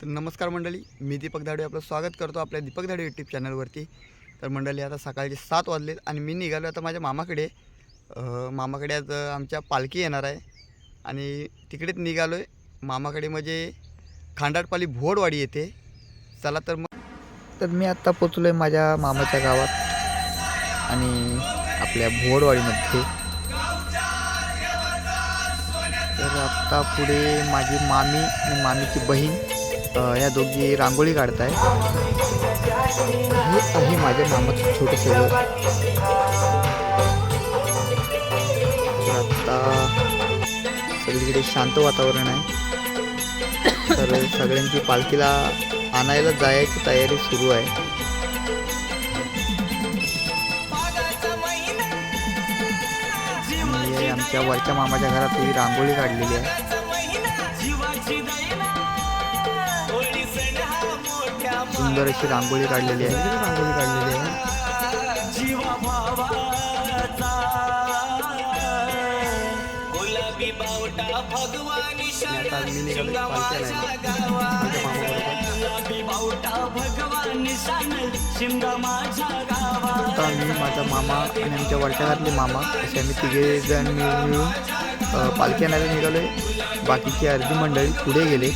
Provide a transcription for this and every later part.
तर नमस्कार मंडळी मी दीपक धाडे आपलं स्वागत करतो आपल्या दीपक धाडे यूट्यूब चॅनलवरती तर मंडळी आता सकाळचे सात वाजलेत आणि मी निघालो आता माझ्या मामाकडे. मामाकडे आज आमच्या पालखी येणार आहे आणि तिकडेच निघालो आहे मामाकडे म्हणजे खांडाटपाली भोडवाडी येते चला तर मग. तर मी आत्ता पोचलो आहे माझ्या मामाच्या गावात आणि आपल्या भोडवाडीमध्ये. तर आत्ता पुढे माझी मामी आणि मामीची बहीण या दोघी रांगोळी काढत आहे हे आहे माझ्या मामाचं छोटंसं घर. तर सगळीकडे शांत वातावरण आहे. तर सगळ्यांची पालखीला आणायला जायची तयारी सुरू आहे. आमच्या वरच्या मामाच्या घरात ही रांगोळी काढलेली आहे. सुंदर अशी रांगोळी काढलेली आहे. रांगोळी काढलेली आहे. मी माझा मामा आणि आमच्या वरच्या घरातले मामा असे आम्ही तिघे जण मिळून पालखी आणायला निघालो बाकीची अर्धी मंडळी पुढे गेले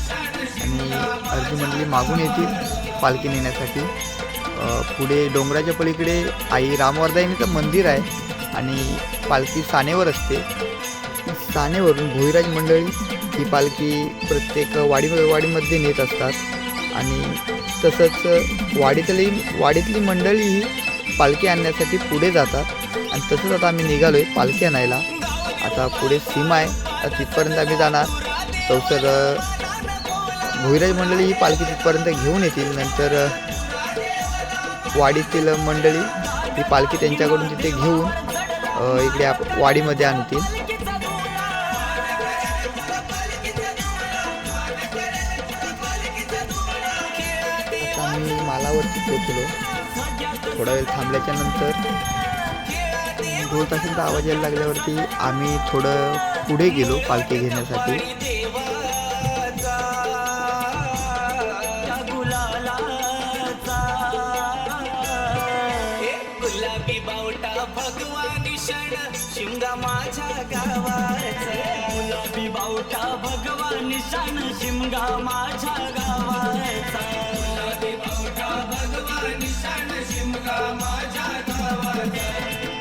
आणि अर्धी मंडळी मागून येतील. पालखी नेण्यासाठी. पुढे डोंगराच्या पलीकडे आई रामवर्धाईनीचं मंदिर आहे आणि पालखी सानेवर असते. सानेवरून भोईराज मंडळी ही पालखी प्रत्येक वाडी वाडीमध्ये नेत असतात आणि तसंच वाडीतली वाडीतली मंडळी ही पालखी आणण्यासाठी पुढे जातात आणि तसंच आता आम्ही निघालो आहे पालखी आणायला. आता पुढे सीमा आहे तर तिथपर्यंत आम्ही जाणार. चौसर भोईराज मंडळी ही पालखी तिथपर्यंत घेऊन येतील. नंतर वाडीतील मंडळी ही पालखी त्यांच्याकडून तिथे घेऊन इकडे आप वाडीमध्ये आणतील. आता मी मालावरती पोचलो थोडा वेळ थांबल्याच्या नंतर ढोल ताशांचा आवाज यायला लागल्यावरती आम्ही थोडं पुढे गेलो पालखी घेण्यासाठी. भगवानी शण शिमगा माझ्या गावाचा. गुलाबी बावटा भगवानी शण शिमगा माझ्या गावाचा. गुलाबी बावटा भगवानी शण शिमगा माझ्या गावाचा.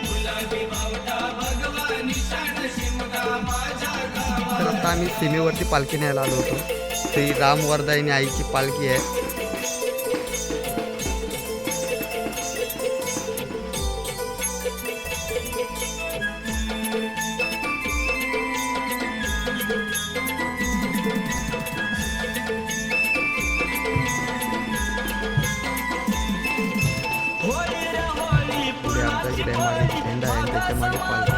गुलाबी बावटा भगवानी शण शिमगा माझ्या गावाचा. आता आम्ही सीमेवरती पालखी न्यायला आलो होतो. श्री राम वरदायनी आईची पालखी आहे. आहे आणि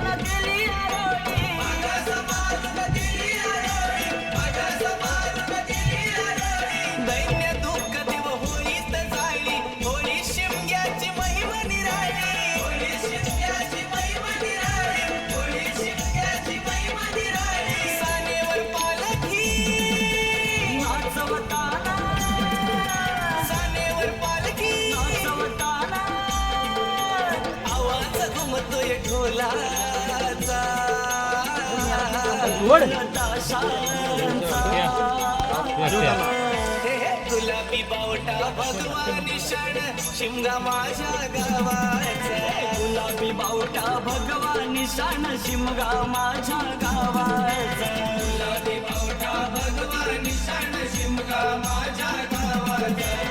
गुलाबी बावटा भगवान शण शिमगा माझ्या गावाचा गुलाबी बावटा भगवान शण शिमगा माझ्या गावाचा गुलाबी बावटा भगवान शण शिमगा माझ्या गावाचा.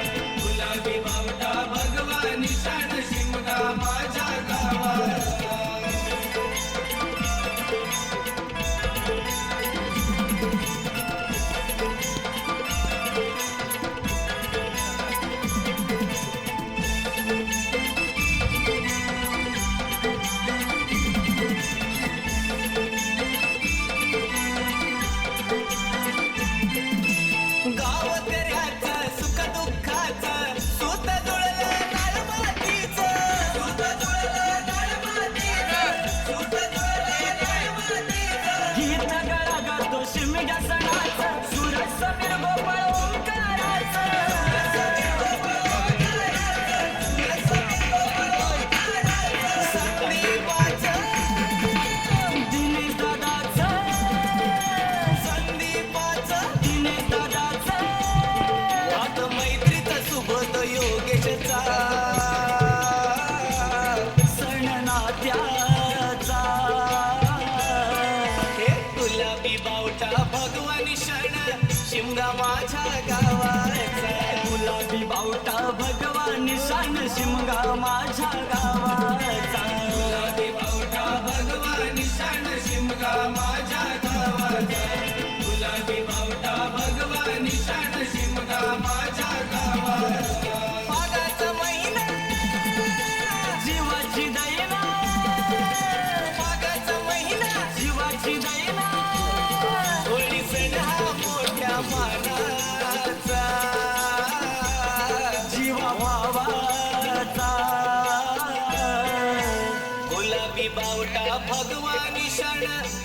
शिमगा माझ्या गावाचा गुलाबी बावटा भगवान शान शिमगा माझ्या गावाचा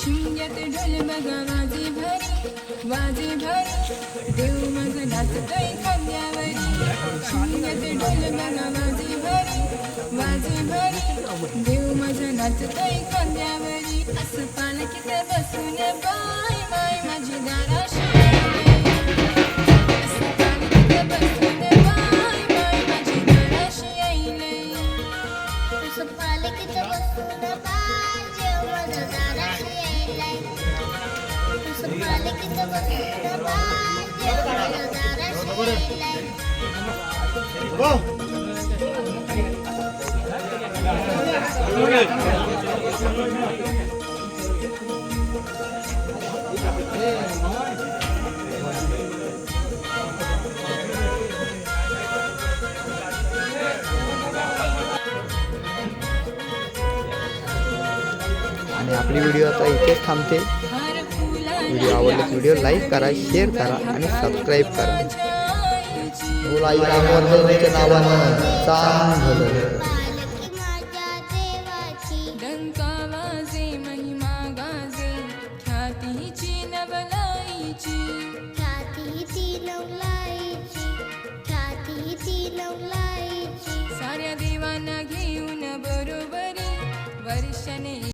शिमग्यात ढोल बघा वाजे भरी वाजे भरी देव माझा नाचतोय खांद्यावरी देव माझा नाचतोय खांद्यावरी असं पालखीत बसून बाय बाय बसून बाय बाय माझी दाराशी आईले बसून बाळ जेवण दाराशी यायलाय. आणि आपली व्हिडिओ आता इथेच थांबते. व्हिडिओ आवडल्यास व्हिडिओ लाईक करा शेअर करा आणि सबस्क्राईब करा. बोलायच्या नावानं चांगलं.